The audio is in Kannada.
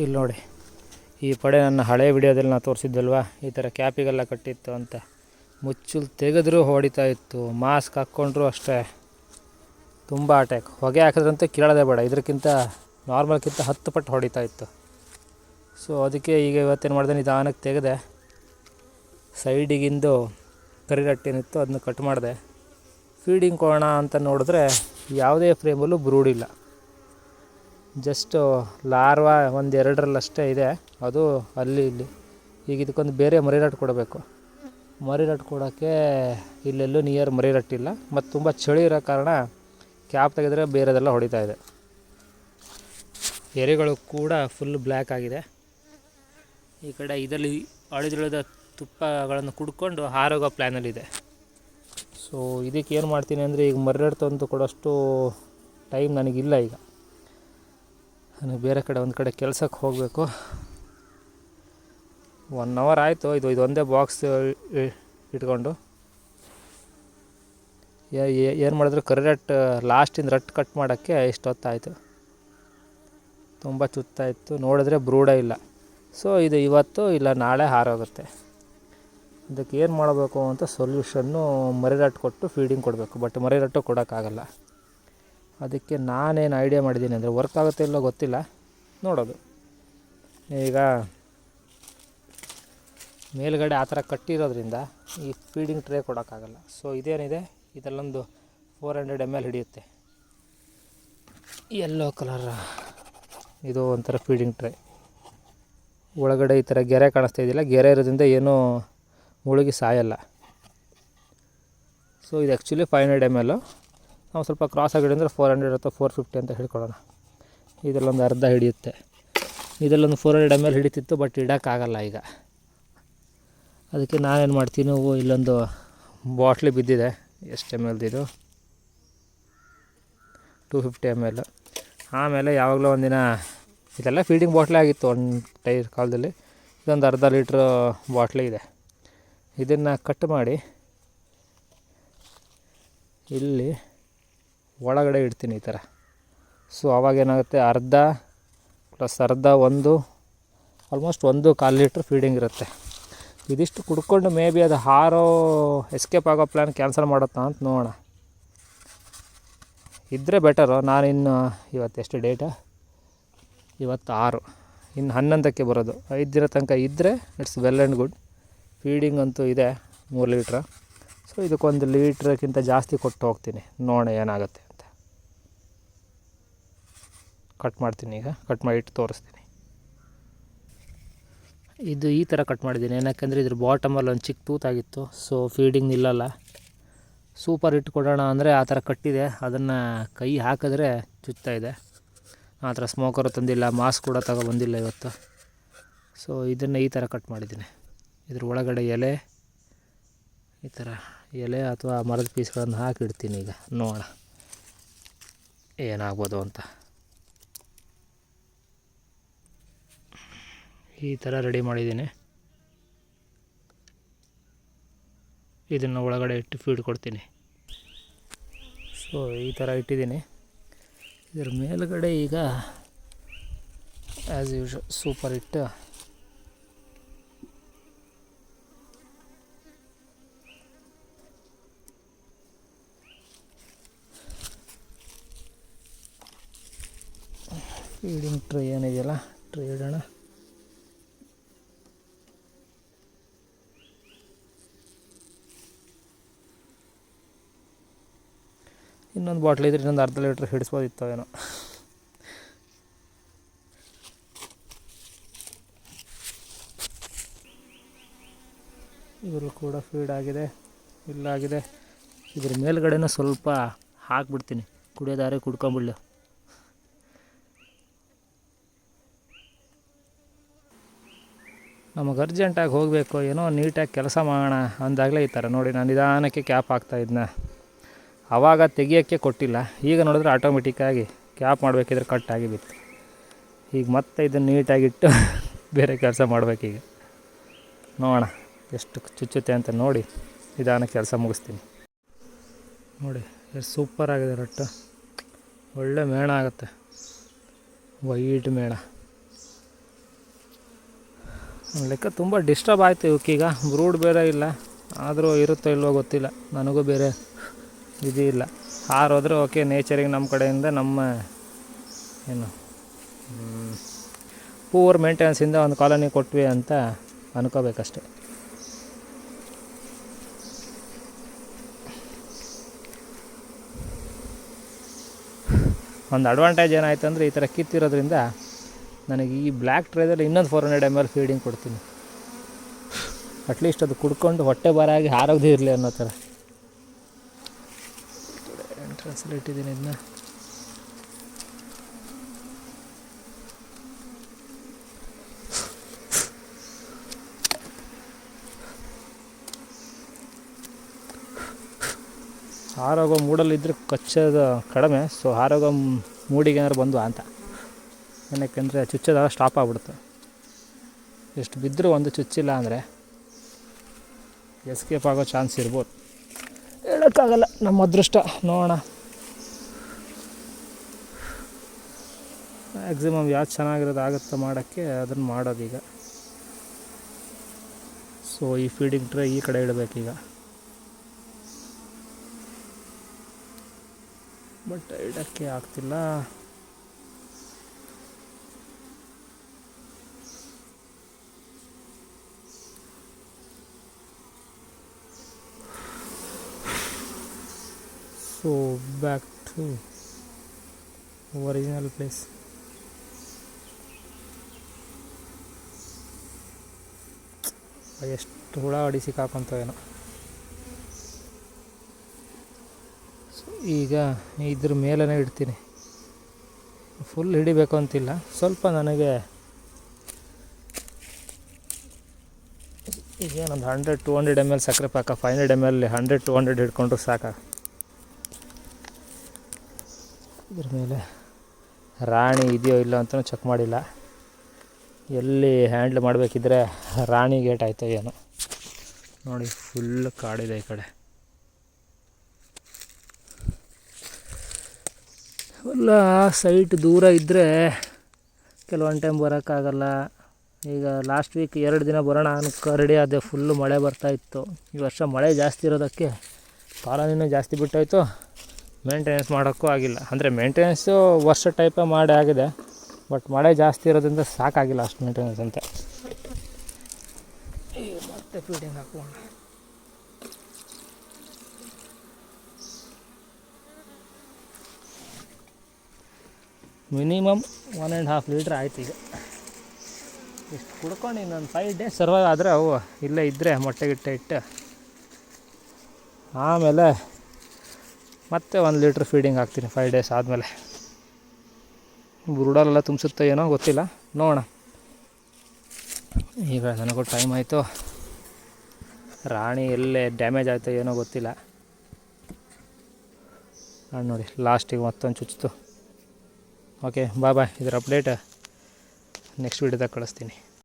ಇಲ್ಲಿ ನೋಡಿ. ಈ ಪಡೆ ನನ್ನ ಹಳೆ ವಿಡಿಯೋದಲ್ಲಿ ನಾನು ತೋರಿಸಿದ್ದಲ್ವಾ? ಈ ಥರ ಕ್ಯಾಪಿಗೆಲ್ಲ ಕಟ್ಟಿತ್ತು ಅಂತ. ಮುಚ್ಚಲು ತೆಗೆದ್ರೂ ಹೊಡಿತಾ ಇತ್ತು. ಮಾಸ್ಕ್ ಹಾಕ್ಕೊಂಡ್ರು ಅಷ್ಟೇ. ತುಂಬ ಅಟ್ಯಾಕ್ ಹೊಗೆ ಹಾಕಿದ್ರಂತೂ ಕೇಳೋದೇ ಬೇಡ. ಇದಕ್ಕಿಂತ ನಾರ್ಮಲ್ಗಿಂತ ಹತ್ತು ಪಟ್ಟು ಹೊಡಿತಾ ಇತ್ತು. ಸೊ ಅದಕ್ಕೆ ಈಗ ಇವತ್ತೇನು ಮಾಡಿದೆ, ನಿಧಾನಕ್ಕೆ ತೆಗೆದೆ. ಸೈಡಿಗಿಂದು ಕರಿರಟ್ಟೇನಿತ್ತು ಅದನ್ನ ಕಟ್ ಮಾಡಿದೆ. ಫೀಡಿಂಗ್ ಕೊಡೋಣ ಅಂತ ನೋಡಿದ್ರೆ ಯಾವುದೇ ಫ್ರೇಮಲ್ಲೂ ಬ್ರೂಡಿಲ್ಲ ಜಸ್ಟು ಲಾರ್ವಾ ಒಂದು ಎರಡರಲ್ಲಷ್ಟೇ ಇದೆ. ಅದು ಅಲ್ಲಿ ಇಲ್ಲಿ. ಈಗ ಇದಕ್ಕೊಂದು ಬೇರೆ ಮರಿರಟ್ಟು ಕೊಡಬೇಕು. ಮರಿರಟ್ಟು ಕೊಡೋಕ್ಕೆ ಇಲ್ಲೆಲ್ಲೂ ನಿಯರ್ ಮರಿರಟ್ಟಿಲ್ಲ ಮತ್ತು ತುಂಬ ಚಳಿ ಇರೋ ಕಾರಣ ಕ್ಯಾಪ್ ತೆಗೆದ್ರೆ ಬೇರೆದೆಲ್ಲ ಹೊಡಿತಾ ಇದೆ. ಎರೆಗಳು ಕೂಡ ಫುಲ್ ಬ್ಲ್ಯಾಕ್ ಆಗಿದೆ. ಈ ಕಡೆ ಇದರಲ್ಲಿ ಅಳಿದುಳಿದ ತುಪ್ಪಗಳನ್ನು ಕುಡ್ಕೊಂಡು ಹಾರೋಗೋ ಪ್ಲ್ಯಾನಲ್ಲಿದೆ ಸೊ ಇದಕ್ಕೆ ಏನು ಮಾಡ್ತೀನಿ ಅಂದರೆ ಈಗ ಮರಿರಾಟ್ ತಂದು ಕೊಡೋಷ್ಟು ಟೈಮ್ ನನಗಿಲ್ಲ ಈಗ. ನನಗೆ ಬೇರೆ ಕಡೆ ಒಂದು ಕಡೆ ಕೆಲಸಕ್ಕೆ ಹೋಗಬೇಕು. ಒನ್ ಅವರ್ ಆಯಿತು. ಇದು ಇದೊಂದೇ ಬಾಕ್ಸ್ ಇಟ್ಕೊಂಡು. ಏನು ಮಾಡಿದ್ರು? ಕರಿರಟ್ ಲಾಸ್ಟಿಂದ ರಟ್ ಕಟ್ ಮಾಡೋಕ್ಕೆ ಇಷ್ಟೊತ್ತಾಯಿತು ತುಂಬ ಚುತ್ತಾಯಿತು. ನೋಡಿದ್ರೆ ಬ್ರೂಡ ಇಲ್ಲ. ಸೊ ಇದು ಇವತ್ತು ಇಲ್ಲ, ನಾಳೆ ಹಾರೋಗುತ್ತೆ. ಇದಕ್ಕೆ ಏನು ಮಾಡಬೇಕು ಅಂತ ಸೊಲ್ಯೂಷನ್ನು ಮರಿರಟ್ಟು ಕೊಟ್ಟು ಫೀಡಿಂಗ್ ಕೊಡಬೇಕು. ಬಟ್ ಮರಿರಟ್ಟು ಕೊಡೋಕ್ಕಾಗಲ್ಲ. ಅದಕ್ಕೆ ನಾನೇನು ಐಡಿಯಾ ಮಾಡಿದ್ದೀನಿ ಅಂದರೆ ವರ್ಕ್ ಆಗುತ್ತೆ ಇಲ್ಲೋ ಗೊತ್ತಿಲ್ಲ, ನೋಡೋದು. ಈಗ ಮೇಲ್ಗಡೆ ಆ ಥರ ಕಟ್ಟಿರೋದ್ರಿಂದ ಈ ಫೀಡಿಂಗ್ ಟ್ರೇ ಕೊಡೋಕ್ಕಾಗಲ್ಲ. ಸೊ ಇದೇನಿದೆ? ಇದರಲ್ಲೊಂದು ಫೋರ್ ಹಂಡ್ರೆಡ್ ಎಂ ಎಲ್ ಹಿಡಿಯುತ್ತೆ. ಎಲ್ಲೋ ಕಲರ್ ಇದು ಒಂಥರ ಫೀಡಿಂಗ್ ಟ್ರೇ ಒಳಗಡೆ ಈ ಥರ ಗೆರೆ ಕಾಣಿಸ್ತಾ ಇದೆಯಲ್ಲ, ಗೆರೆ ಇರೋದ್ರಿಂದ ಏನೂ ಮುಳುಗಿ ಸಾಯಲ್ಲ. ಸೊ ಇದು actually five hundred M L ನಾವು ಸ್ವಲ್ಪ ಕ್ರಾಸ್ ಆಗಿ ಅಂದರೆ ಫೋರ್ ಹಂಡ್ರೆಡ್ ಅಥವಾ ಫೋರ್ ಫಿಫ್ಟಿ ಅಂತ ಹೇಳ್ಕೊಳ್ಳೋಣ ಇದರಲ್ಲೊಂದು ಅರ್ಧ ಹಿಡಿಯುತ್ತೆ. ಇದರಲ್ಲೊಂದು ಫೋರ್ ಹಂಡ್ರೆಡ್ ಎಂ ಎಲ್ ಹಿಡಿತಿತ್ತು ಬಟ್ ಇಡೋಕ್ಕಾಗಲ್ಲ ಈಗ. ಅದಕ್ಕೆ ನಾನೇನು ಮಾಡ್ತೀನಿ ಇಲ್ಲೊಂದು ಬಾಟ್ಲಿ ಬಿದ್ದಿದೆ. ಎಷ್ಟು ಎಂ ಎಲ್ದಿದು ಟೂ ಫಿಫ್ಟಿ ಎಂ ಎಲ್ ಆಮೇಲೆ ಯಾವಾಗಲೂ ಒಂದಿನ ಇದೆಲ್ಲ ಫೀಡಿಂಗ್ ಬಾಟ್ಲೆ ಆಗಿತ್ತು ಒಂದು ಟೈರ್ ಕಾಲದಲ್ಲಿ. ಇದೊಂದು ಅರ್ಧ ಲೀಟ್ರ್ ಬಾಟ್ಲಿ ಇದೆ. ಇದನ್ನು ಕಟ್ ಮಾಡಿ, ಇಲ್ಲಿ ಒಳಗಡೆ ಇಡ್ತೀನಿ ಈ ಥರ. ಸೊ ಆವಾಗೇನಾಗುತ್ತೆ ಅರ್ಧ ಪ್ಲಸ್ ಅರ್ಧ ಒಂದು ಆಲ್ಮೋಸ್ಟ್ ಒಂದು ಕಾಲು ಲೀಟ್ರ್ ಫೀಡಿಂಗ್ ಇರುತ್ತೆ. ಇದಿಷ್ಟು ಕುಡ್ಕೊಂಡು ಮೇ ಬಿ ಅದು ಹಾರೋ ಎಸ್ಕೇಪ್ ಆಗೋ ಪ್ಲ್ಯಾನ್ ಕ್ಯಾನ್ಸಲ್ ಮಾಡುತ್ತಾ ಅಂತ ನೋಡೋಣ. ಇದ್ದರೆ ಬೆಟರು ನಾನಿನ್ನು ಇವತ್ತು ಎಷ್ಟು ಡೇಟ ಇವತ್ತು ಆರು. ಇನ್ನು ಹನ್ನೊಂದಕ್ಕೆ ಬರೋದು. ಐದು ದಿನ ತನಕ ಇದ್ದರೆ it's well and good feeding ಅಂತೂ ಇದೆ ಮೂರು ಲೀಟ್ರ್. ಸೊ ಇದಕ್ಕೊಂದು ಲೀಟ್ರಕ್ಕಿಂತ ಜಾಸ್ತಿ ಕೊಟ್ಟು ಹೋಗ್ತೀನಿ. ನೋಡೋಣ ಏನಾಗುತ್ತೆ. ಕಟ್ ಮಾಡ್ತೀನಿ ಈಗ. ಕಟ್ ಮಾಡಿಟ್ಟು ತೋರಿಸ್ತೀನಿ. ಇದು ಈ ಥರ ಕಟ್ ಮಾಡಿದ್ದೀನಿ. ಏನಕ್ಕೆಂದರೆ ಇದ್ರ ಬಾಟಮಲ್ಲಿ ಒಂದು ಚಿಕ್ಕ ತೂತಾಗಿತ್ತು ಸೊ ಫೀಡಿಂಗ್ ನಿಲ್ಲಲ್ಲ. ಸೂಪರ್ ಇಟ್ಟು ಕೊಡೋಣ ಅಂದರೆ ಆ ಥರ ಕಟ್ಟಿದೆ. ಅದನ್ನು ಕೈ ಹಾಕಿದ್ರೆ ಚುಚ್ತಾ ಇದೆ. ಆ ಥರ ಸ್ಮೋಕರು ತಂದಿಲ್ಲ ಮಾಸ್ಕ್ ಕೂಡ ತಗೊಬಂದಿಲ್ಲ ಇವತ್ತು. ಸೊ ಇದನ್ನು ಈ ಥರ ಕಟ್ ಮಾಡಿದ್ದೀನಿ. ಇದ್ರ ಒಳಗಡೆ ಎಲೆ, ಈ ಥರ ಎಲೆ ಅಥವಾ ಮರದ ಪೀಸ್ಗಳನ್ನು ಹಾಕಿಡ್ತೀನಿ ಈಗ. ನೋಡೋಣ. ಏನಾಗ್ಬೋದು ಅಂತ. ಈ ಥರ ರೆಡಿ ಮಾಡಿದ್ದೀನಿ. ಇದನ್ನು ಒಳಗಡೆ ಇಟ್ಟು ಫೀಡ್ ಕೊಡ್ತೀನಿ. ಸೊ ಈ ಥರ ಇಟ್ಟಿದ್ದೀನಿ. ಇದರ ಮೇಲುಗಡೆ ಈಗ ಆ್ಯಸ್ ಯೂಶ್ವಲ್ ಸೂಪರ್ ಇಟ್ಟು ಫೀಡಿಂಗ್ ಟ್ರೈ ಏನಿದೆಯಲ್ಲ? ಟ್ರೈ ಇಡೋಣ. ಇನ್ನೊಂದು ಬಾಟ್ಲ್ ಇದ್ರೆ ಇನ್ನೊಂದು ಅರ್ಧ ಲೀಟ್ರ್ ಹಿಡಿಸ್ಬೋದಿತ್ತವೇನೋ ಇವರು ಕೂಡ ಫೀಡ್ ಆಗಿದೆ ಇಲ್ಲಾಗಿದೆ ಇದ್ರ ಮೇಲ್ಗಡೆನೂ ಸ್ವಲ್ಪ ಹಾಕ್ಬಿಡ್ತೀನಿ. ಕುಡಿಯೋದಾರೆ ಕುಡ್ಕೊಂಬಿಡ್ಲು. ನಮಗೆ ಅರ್ಜೆಂಟಾಗಿ ಹೋಗಬೇಕು, ಏನೋ ನೀಟಾಗಿ ಕೆಲಸ ಮಾಡೋಣ ಅಂದಾಗಲೇ ಈ ಥರ ನೋಡಿ, ನಾನು ನಿಧಾನಕ್ಕೆ ಕ್ಯಾಪ್ ಹಾಕ್ತಾಯಿದ್ನ ಆವಾಗ ತೆಗಿಯೋಕ್ಕೆ ಕೊಟ್ಟಿಲ್ಲ. ಈಗ ನೋಡಿದ್ರೆ ಆಟೋಮೆಟಿಕ್ಕಾಗಿ ಕ್ಯಾಪ್ ಮಾಡಬೇಕಿದ್ರೆ ಕಟ್ ಆಗಿ ಬಿತ್ತು. ಈಗ ಮತ್ತೆ ಇದನ್ನು ನೀಟಾಗಿಟ್ಟು ಬೇರೆ ಕೆಲಸ ಮಾಡಬೇಕೀಗ ನೋಡೋಣ ಎಷ್ಟು ಚುಚ್ಚುತ್ತೆ ಅಂತ ನೋಡಿ ನಿಧಾನ ಕೆಲಸ ಮುಗಿಸ್ತೀನಿ. ನೋಡಿ, ಎಷ್ಟು ಸೂಪರ್ ಆಗಿದೆ ರಟ್ಟು. ಒಳ್ಳೆ ಮೇಣ ಆಗುತ್ತೆ. ವೈಟ್ ಮೇಣ. ಲೆಕ್ಕ ತುಂಬ ಡಿಸ್ಟರ್ಬ್ ಆಯಿತು ಇವಕ್ಕೀಗ. ಬ್ರೂಡ್ ಬೇರೆ ಇಲ್ಲ. ಆದರೂ ಇರುತ್ತೋ ಇಲ್ವೋ ಗೊತ್ತಿಲ್ಲ. ನನಗೂ ಬೇರೆ ವಿಧಿ ಇಲ್ಲ ಹಾರೋದ್ರೆ ಓಕೆ ನೇಚರಿಗೆ ನಮ್ಮ ಕಡೆಯಿಂದ ನಮ್ಮ, ಏನು ಪೂರ್ ಮೇಂಟೆನೆನ್ಸಿಂದ ಒಂದು ಕಾಲೋನಿ ಕೊಟ್ವಿ ಅಂತ ಅನ್ಕೋಬೇಕಷ್ಟೆ. ಒಂದು ಅಡ್ವಾಂಟೇಜ್ ಏನಾಯ್ತು ಅಂದರೆ ಈ ಥರ ಕಿತ್ತಿರೋದ್ರಿಂದ ನನಗೆ ಈ ಬ್ಲ್ಯಾಕ್ ಟ್ರೇದಲ್ಲಿ ಇನ್ನೊಂದು four hundred M L feeding ಕೊಡ್ತೀನಿ. ಅಟ್ಲೀಸ್ಟ್ ಅದು ಕುಡ್ಕೊಂಡು ಹೊಟ್ಟೆ ಬಾರಾಗಿ ಹಾರೋದೇ ಇರಲಿ ಅನ್ನೋ ಥರ ಎಂಟ್ರೆನ್ಸಲ್ಲಿ ಇಟ್ಟಿದ್ದೀನಿ ಇದನ್ನ. ಮೂಡಲ್ಲಿ ಮೂಡಲ್ಲಿದ್ದರೆ ಕಚ್ಚೋದು ಕಡಿಮೆ ಸೊ ಹಾರೋಗೋ ಮ್- ಮೂಡಿಗೆ ಏನಾದ್ರು ಬಂದು ಅಂತ. ಏನಕ್ಕೆಂದರೆ ಚುಚ್ಚೋದಾಗ ಸ್ಟಾಪ್ ಆಗ್ಬಿಡುತ್ತೆ. ಎಷ್ಟು ಬಿದ್ದರೂ ಒಂದು ಚುಚ್ಚಿಲ್ಲ ಅಂದರೆ ಎಸ್ಕೇಪ್ ಆಗೋ ಚಾನ್ಸ್ ಇರ್ಬೋದು. ಹೇಳೋಕ್ಕಾಗಲ್ಲ. ನಮ್ಮ ಅದೃಷ್ಟ. ನೋಡೋಣ. ಮ್ಯಾಕ್ಸಿಮಮ್ ಯಾವ್ದು ಚೆನ್ನಾಗಿರೋದು ಆಗುತ್ತೆ ಮಾಡೋಕ್ಕೆ, ಅದನ್ನು ಮಾಡೋದೀಗ ಸೊ ಈ ಫೀಡಿಂಗ್ ಟ್ರೇ ಈ ಕಡೆ ಇಡಬೇಕೀಗ ಬಟ್ ಇಡೋಕ್ಕೆ ಆಗ್ತಿಲ್ಲ. So back to original place ಎಷ್ಟು ಹುಳ ಹೊಡಿ ಸಿಕ್ಕಾಕೊಂತವೇನೋ ಸೊ ಈಗ ಇದ್ರ ಮೇಲೇ ಇಡ್ತೀನಿ. ಫುಲ್ ಹಿಡಿಬೇಕು ಅಂತಿಲ್ಲ. ಸ್ವಲ್ಪ ನನಗೆ ಈಗ ಏನೊಂದು hundred two hundred M L ಸಕ್ಕರೆ ಪಾಕ five hundred M L hundred two hundred ಹಿಡ್ಕೊಂಡ್ರೆ ಸಾಕ. ಇದ್ರ ಮೇಲೆ ರಾಣಿ ಇದೆಯೋ ಇಲ್ಲೋ ಅಂತಲೂ ಚೆಕ್ ಮಾಡಿಲ್ಲ. ಎಲ್ಲಿ ಹ್ಯಾಂಡ್ಲ್ ಮಾಡಬೇಕಿದ್ರೆ ರಾಣಿ ಗೇಟ್ ಆಯಿತು ಏನು. ನೋಡಿ ಫುಲ್ ಕಾಡಿದೆ ಈ ಕಡೆ. ಎಲ್ಲ ಸೈಟ್ ದೂರ ಇದ್ದರೆ ಕೆಲವೊಂದು ಟೈಮ್ ಬರೋಕ್ಕಾಗಲ್ಲ. ಈಗ ಲಾಸ್ಟ್ ವೀಕ್ ಎರಡು ದಿನ ಬರೋಣ ಅನ್ಕ ರೆಡಿ ಆದೆ ಫುಲ್ಲು ಮಳೆ ಬರ್ತಾಯಿತ್ತು ಈ ವರ್ಷ ಮಳೆ ಜಾಸ್ತಿ ಇರೋದಕ್ಕೆ ಕಾಲೋನಿನೂ ಜಾಸ್ತಿ ಬಿಟ್ಟೋಯ್ತು. ಮೇಂಟೆನೆನ್ಸ್ ಮಾಡೋಕ್ಕೂ ಆಗಿಲ್ಲ. ಅಂದರೆ ಮೇಂಟೆನೆನ್ಸು ವರ್ಷ ಟೈಪೇ ಮಾಡಿ ಆಗಿದೆ. ಬಟ್ ಮಳೆ ಜಾಸ್ತಿ ಇರೋದ್ರಿಂದ ಸಾಕಾಗಿಲ್ಲ ಅಷ್ಟು ಮೇಂಟೆನೆನ್ಸ್ ಅಂತ. ಮತ್ತೆ ಫೀಡಿಂಗ್ ಹಾಕೋಣ minimum one and half litre ಆಯ್ತು ಈಗ. ಇಷ್ಟು ಕುಡ್ಕೊಂಡು ಇನ್ನೊಂದು ಫೈವ್ ಡೇಸ್ ಸರ್ವೈವ್ ಆದರೆ ಅವು ಇಲ್ಲೇ ಇದ್ದರೆ ಮೊಟ್ಟೆ ಗಿಟ್ಟೆ ಇಟ್ಟು ಆಮೇಲೆ ಮತ್ತೆ ಒಂದು ಲೀಟ್ರ್ ಫೀಡಿಂಗ್ ಹಾಕ್ತೀನಿ ಫೈವ್ ಡೇಸ್ ಆದಮೇಲೆ. ಬುರುಡಲ್ಲೆಲ್ಲ ತುಂಬಿಸುತ್ತೋ ಏನೋ ಗೊತ್ತಿಲ್ಲ. ನೋಡೋಣ. ಈಗ ನನಗೂ ಟೈಮ್ ಆಯಿತು. ರಾಣಿ ಎಲ್ಲೇ ಡ್ಯಾಮೇಜ್ ಆಯಿತೋ ಏನೋ ಗೊತ್ತಿಲ್ಲ. ನಾನು ನೋಡಿ ಲಾಸ್ಟಿಗೆ ಮತ್ತೊಂದು ಚುಚ್ಚಿತು ಓಕೆ ಬಾಯ್ ಬಾಯ್ ಇದರ ಅಪ್ಡೇಟ್ ನೆಕ್ಸ್ಟ್ ವೀಡಿಯೋದಾಗ ಕಳಿಸ್ತೀನಿ.